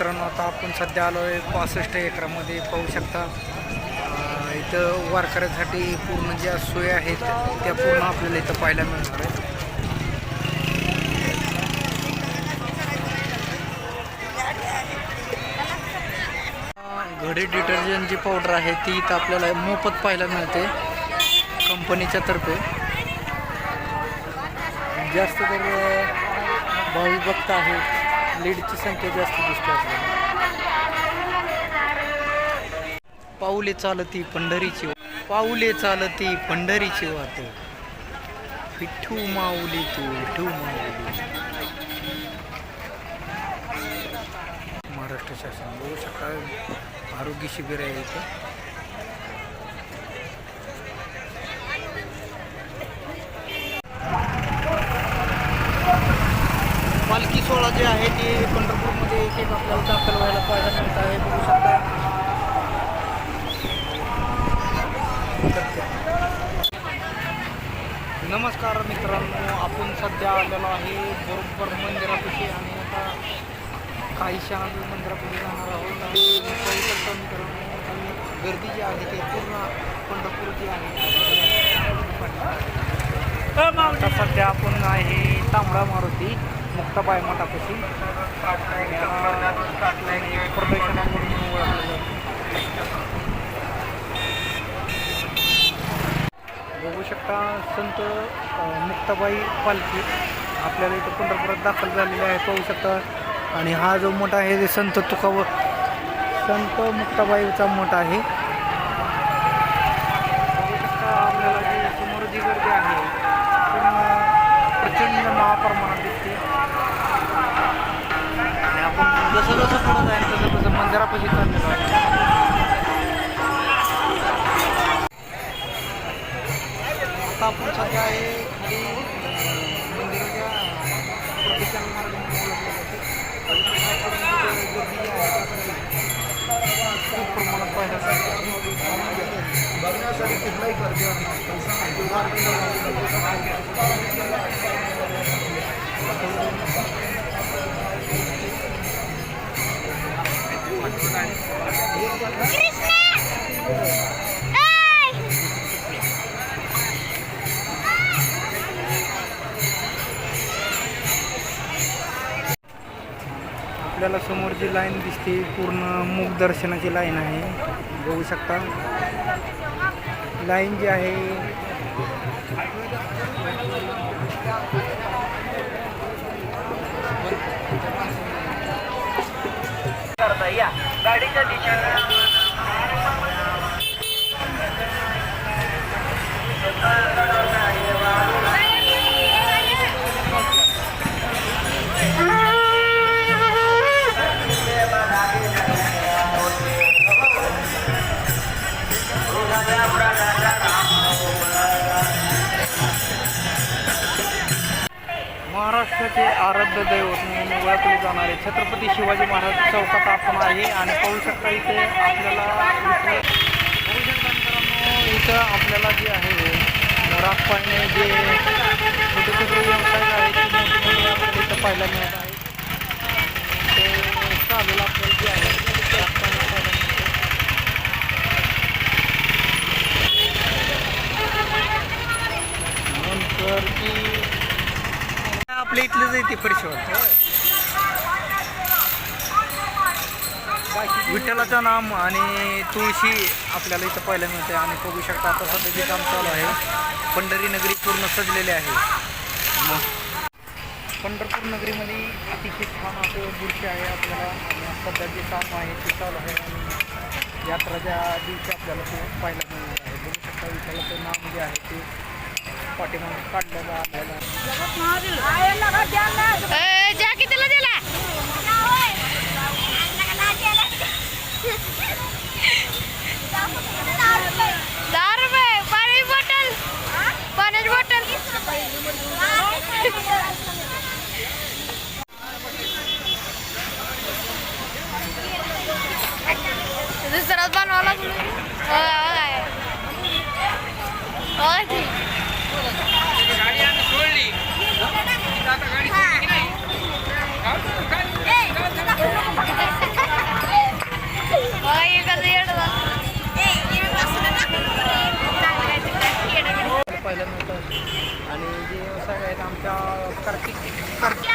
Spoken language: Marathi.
आता आपण सध्या आलो आहे पासष्ट एकरामध्ये. पाहू शकता इथं वारकऱ्यासाठी पूर्ण ज्या सोयी आहेत त्या पूर्ण आपल्याला इथं पाहायला मिळणार आहे घडी डिटर्जंट जी पावडर आहे ती इथं आपल्याला मोफत पाहायला मिळते कंपनीच्या तर्फे. जास्त तर भावी भाविक भक्त आहेत. लीडची संख्या जास्त दिसते आपल्याला. पाऊले चालती पंढरीची पाऊले चालती पंढरीची वाट. विठ्ठू माऊली तू विठ्ठू माऊली. महाराष्ट्र शासन बघू शकाल आरोग्य शिबिर आहे इथं. पालखी सोहळा जे आहे ते पंढरपूरमध्ये एक एक आपल्याला दाखल व्हायला पाहायला मिळत आहे. बघू शकता. नमस्कार मित्रांनो आपण सध्या आलेलो आहे बरोबर मंदिरापाशी आणि आता काही आम्ही मंदिरापाशी जाणार आहोत. आणि पाहू शकता मित्रांनो आणि गर्दी जी आहे ते पूर्ण पंढरपूर जी आहे सध्या आपण आहे तांबडा मारुती. मुक्ताबाई मठापाशी. प्रदर्शनामधून ओळखलं बघू शकता संत मुक्ताबाई पालखी आपल्याला इथं पंढरपुरात दाखल झालेली आहे पाहू शकता. आणि हा जो मठ आहे ते संत तुकाव संत मुक्ताबाईचा मठ आहे. बघू शकता आपल्याला जी समोर जी गर्दी आहे पूर्ण प्रचंड महाप्रमाणात दिसते. जसं जसं पुढं जाईल तसं तसं मंदिरापाशी चाललेलो आहे आता आपण सध्या आहे खाली अं, मंदिराच्या प्रदक्षिणा मार्गाने ओळखलं जाते. आणि तिथे गर्दी जी आहे आपल्याला खूप प्रमाणात पाहायला मिळते. बघण्यासाठी कुठलाही गर्दी आपल्याला समोर जी लाईन दिसते पूर्ण मुख दर्शनाची लाईन आहे. बघू शकता. लाईन जी आहे गाडीच्या दिशेने महाराष्ट्राचे आराध्य दैवत म्हणून ओळखले जाणारे छत्रपती शिवाजी महाराज चौकात आपण आहे आणि पाहू शकता इथे आपल्याला पाहू शकता मित्रांनो इथं आपल्याला जे आहे घरात पाळणे जे छोटे छोटे व्यवसाय आहेत ते मोठे मोठे आपल्याला इथं पाहायला मिळत आहे ते चालेल आपल्याला जे आहे राग पाळणे पाहायला मिळते नंतर की आपल्या इथलंच आहे ते परिसर विठ्ठलाचं नाम आणि तुळशी आपल्याला इथं पाहायला मिळते आणि बघू शकता आता सध्या जे काम चालू आहे पंढरी नगरी पूर्ण सजलेली आहे. मग पंढरपूर नगरीमध्ये अतिशय छान असं दृश्य आहे आपल्याला. सध्या जे काम आहे ते चालू आहे. आणि यात्राच्या दिवशी आपल्याला ते पाहायला मिळणार आहे. बघू शकता विठ्ठलाचं नाम जे आहे ते ಫಾರ್ಟಿ ಒನ್ ಕಡ್ಲೆಬಾಳೆಲ್ಲ आणि जे सगळे आहेत आमच्या कार्तिक कार्तिक